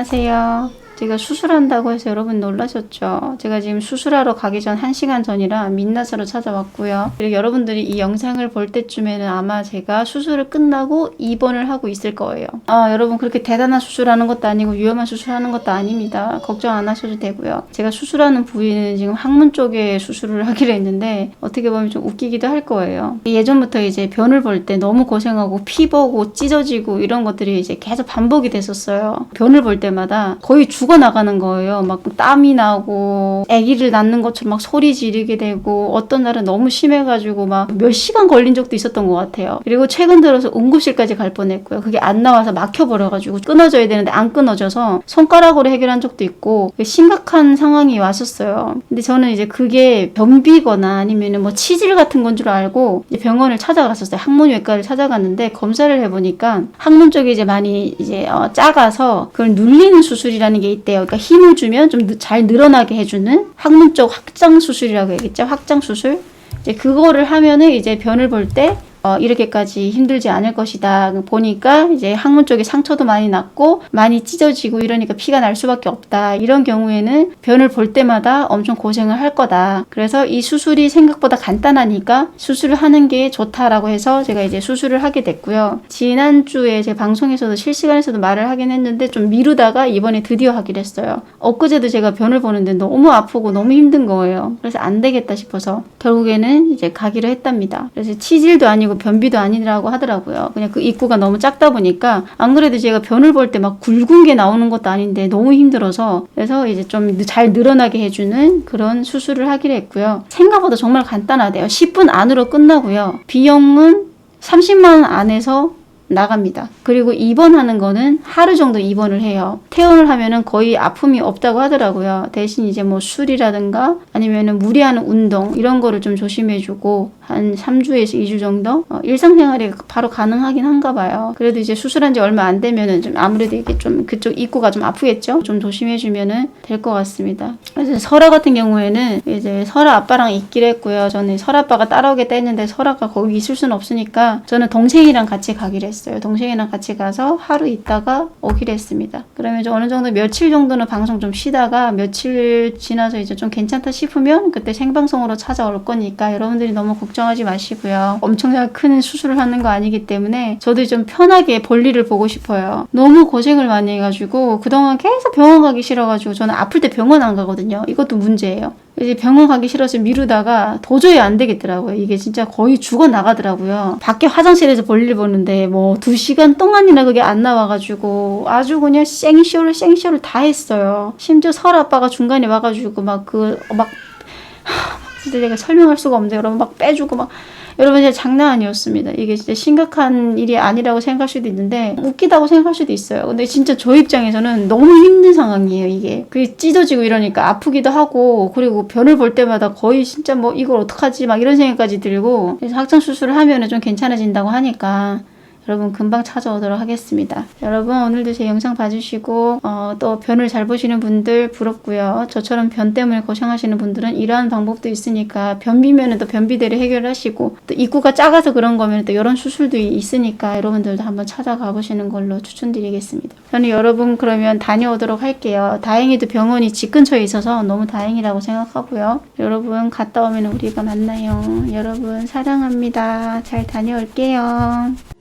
안녕하세요. 제가 수술한다고 해서 여러분 놀라셨죠? 제가 지금 수술하러 가기 전 1시간 전이라 민낯으로 찾아왔고요. 그리고 여러분들이 이 영상을 볼 때쯤에는 아마 제가 수술을 끝나고 입원을 하고 있을 거예요. 아, 여러분 그렇게 대단한 수술하는 것도 아니고 위험한 수술하는 것도 아닙니다. 걱정 안 하셔도 되고요. 제가 수술하는 부위는 지금 항문 쪽에 수술을 하기로 했는데 어떻게 보면 좀 웃기기도 할 거예요. 예전부터 이제 변을 볼 때 너무 고생하고 피 보고 찢어지고 이런 것들이 이제 계속 반복이 됐었어요. 변을 볼 때마다 거의 죽어 나가는 거예요. 막 땀이 나고 아기를 낳는 것처럼 막 소리 지르게 되고 어떤 날은 너무 심해가지고 막 몇 시간 걸린 적도 있었던 것 같아요. 그리고 최근 들어서 응급실까지 갈 뻔했고요. 그게 안 나와서 막혀버려가지고 끊어져야 되는데 안 끊어져서 손가락으로 해결한 적도 있고 심각한 상황이 왔었어요. 근데 저는 이제 그게 변비거나 아니면은 뭐 치질 같은 건 줄 알고 병원을 찾아갔었어요. 항문외과를 찾아갔는데 검사를 해보니까 항문 쪽이 이제 많이 이제 어, 작아서 그걸 눌리는 수술이라는 게 있대요. 그러니까 힘을 주면 좀 잘 늘어나게 해주는 쪽 확장 수술이라고 해야겠죠. 확장 수술. 이제 그거를 하면은 이제 변을 볼때 어, 이렇게까지 힘들지 않을 것이다. 보니까 이제 항문 쪽에 상처도 많이 났고 많이 찢어지고 이러니까 피가 날 수밖에 없다. 이런 경우에는 변을 볼 때마다 엄청 고생을 할 거다. 그래서 이 수술이 생각보다 간단하니까 수술을 하는 게 좋다라고 해서 제가 이제 수술을 하게 됐고요. 지난주에 제 방송에서도 실시간에서도 말을 하긴 했는데 좀 미루다가 이번에 드디어 하기로 했어요. 엊그제도 제가 변을 보는데 너무 아프고 너무 힘든 거예요. 그래서 안 되겠다 싶어서 결국에는 이제 가기로 했답니다. 그래서 치질도 아니고 변비도 아니라고 하더라고요. 그냥 그 입구가 너무 작다 보니까 안 그래도 제가 변을 볼 때 막 굵은 게 나오는 것도 아닌데 너무 힘들어서 그래서 이제 좀 잘 늘어나게 해주는 그런 수술을 하기로 했고요. 생각보다 정말 간단하대요. 10분 안으로 끝나고요. 비용은 30만 원 안에서 나갑니다. 그리고 입원하는 거는 하루 정도 입원을 해요. 퇴원을 하면은 거의 아픔이 없다고 하더라고요. 대신 이제 뭐 술이라든가 아니면은 무리하는 운동 이런 거를 좀 조심해주고 한 3주에서 2주 정도 어, 일상생활이 바로 가능하긴 한가 봐요. 그래도 이제 수술한 지 얼마 안 되면은 좀 아무래도 이게 좀 그쪽 입구가 좀 아프겠죠? 좀 조심해주면은 될 것 같습니다. 그래서 설아 같은 경우에는 이제 설아 아빠랑 있기로 했고요. 저는 설아 아빠가 따라오겠다 했는데 설아가 거기 있을 수는 없으니까 저는 동생이랑 같이 가기로 했어요. 동생이랑 같이 가서 하루 있다가 오기로 했습니다. 그러면 이제 어느 정도 며칠 정도는 방송 좀 쉬다가 며칠 지나서 이제 좀 괜찮다 싶으면 그때 생방송으로 찾아올 거니까 여러분들이 너무 걱정하지 마시고요. 엄청나게 큰 수술을 하는 거 아니기 때문에 저도 좀 편하게 볼일을 보고 싶어요. 너무 고생을 많이 해가지고 그동안 계속 병원 가기 싫어가지고 저는 아플 때 병원 안 가거든요. 이것도 문제예요. 이제 병원 가기 싫어서 미루다가 도저히 안 되겠더라고요. 이게 진짜 거의 죽어 나가더라고요. 밖에 화장실에서 볼일 보는데 뭐 두 시간 동안이나 그게 안 나와가지고 아주 그냥 생쇼를 생쇼를 다 했어요. 심지어 설 아빠가 중간에 와가지고 막 그막 진짜 제가 설명할 수가 없는데 여러분 막 빼주고 막 여러분 진짜 장난 아니었습니다. 이게 진짜 심각한 일이 아니라고 생각할 수도 있는데 웃기다고 생각할 수도 있어요. 근데 진짜 저 입장에서는 너무 힘든 상황이에요. 이게 그게 찢어지고 이러니까 아프기도 하고 그리고 변을 볼 때마다 거의 진짜 뭐 이걸 어떡하지 막 이런 생각까지 들고 그래서 확장 수술을 하면은 좀 괜찮아진다고 하니까 여러분 금방 찾아오도록 하겠습니다. 여러분 오늘도 제 영상 봐주시고 어, 또 변을 잘 보시는 분들 부럽고요. 저처럼 변 때문에 고생하시는 분들은 이러한 방법도 있으니까 변비면은 또 변비대로 해결하시고 또 입구가 작아서 그런 거면 또 이런 수술도 있으니까 여러분들도 한번 찾아가 보시는 걸로 추천드리겠습니다. 저는 여러분 그러면 다녀오도록 할게요. 다행히도 병원이 집 근처에 있어서 너무 다행이라고 생각하고요. 여러분 갔다 오면 우리가 만나요. 여러분 사랑합니다. 잘 다녀올게요.